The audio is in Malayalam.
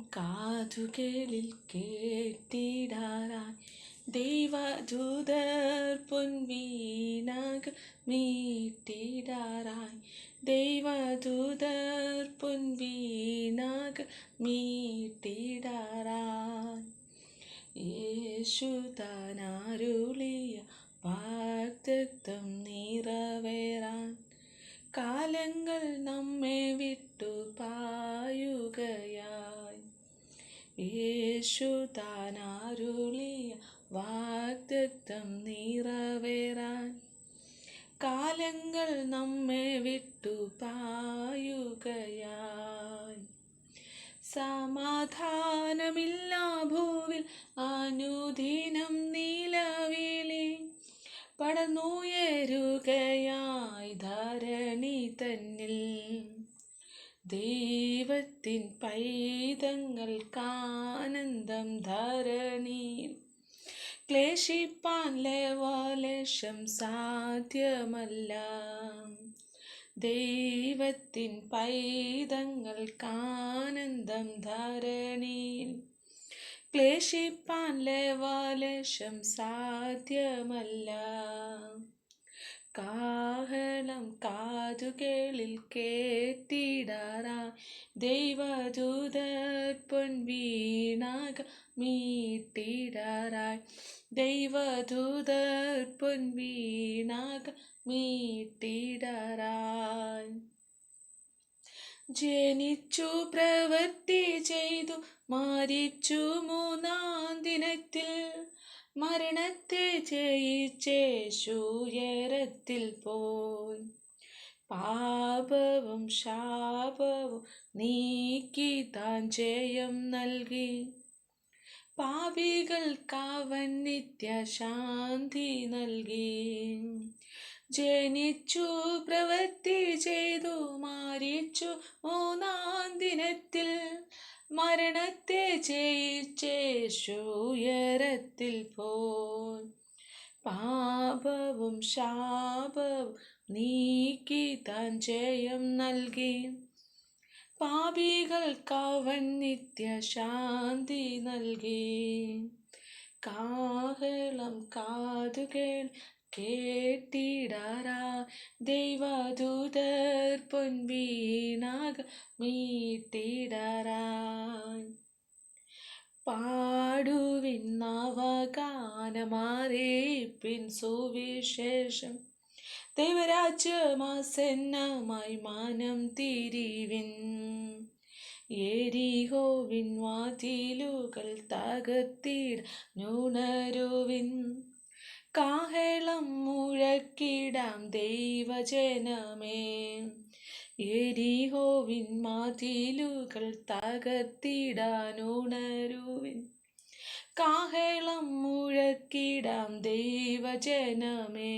കാതുകളിൽ കേട്ടിടാറായി. ദൈവദൂതർ പൊൻവീണകൾ മീട്ടിടാറായി. ദൈവദൂതർ പൊൻവീണകൾ മീട്ടിടാറായി. യേശു താനാരുളിയ വാഗ്ദത്തം നിറവേറാൻ. കാലങ്ങൾ യേശു താനാരുളിയ വാഗ്ദത്തം നിറവേറാൻ കാലങ്ങൾ നമ്മെ വിട്ടു പായുകയായി. സമാധാനമില്ല ഭൂവിൽ അനുദിനം നിലവിളി പടന്നുയരുകയായി ധരണി തന്നിൽ. ദൈവത്തിൻ പൈതങ്ങൾക്കാനന്ദം ധരണിയിൽ ക്ലേശിപ്പാൻ ലേവാലേശം സാധ്യമല്ല. ദൈവത്തിൻ പൈതങ്ങൾക്കാനന്ദം ധരണിയിൽ ക്ലേശിപ്പാൻ ലേവാലേശം സാധ്യമല്ല. കാഹളം കാതുകളിൽ കേട്ടിടാറാ. ദൈവദൂതർ പൊൻവീണാക മീട്ടിടാറായി. ദൈവദൂതർ പൊൻവീണാക മീട്ടിടാറായി. ജനിച്ചു പ്രവൃത്തി ചെയ്തു മരിച്ചു മൂന്നാം ദിനത്തിൽ മരണത്തെ ജയിച്ചേശുയരത്തിൽ പോയി പാപവും ശാപവും നീക്കി താൻ ജയം നൽകി. പാപികൾക്കവൻ നിത്യശാന്തി നൽകി. ജനിച്ചു പ്രവൃത്തി ചെയ്തു മാരിച്ചു മൂന്നാം ദിനത്തിൽ മരണത്തെ ജയിച്ചേശൂയരത്തിൽ പോൽ പാപവും ശാപവും നീക്കി താൻ ജയം നൽകി. പാപികൾക്കവൻ നിത്യശാന്തി നൽകി. കാഹളം കാതുകൾ കേട്ടിടാറാ. ദൈവദൂതർ പൊൻവീണാക മീട്ടിടാറായി പാടുവിൻ നവഗാനമാരേപ്പിൻ സുവിശേഷം. ദൈവരാജ്യമാസന്നമായി മാനം തിരിവിൻ എരിഹോവിൻ വാതിലുകൾ തകർത്തിട നുണരുവിൻ. കാഹളം മുഴക്കിടാം ദൈവജനമേ എരിഹോവിൻ മാതിലുകൾ തകർത്തിടാനുണരുവിൻ കാഹളം മുഴക്കിടാം ദൈവജനമേ.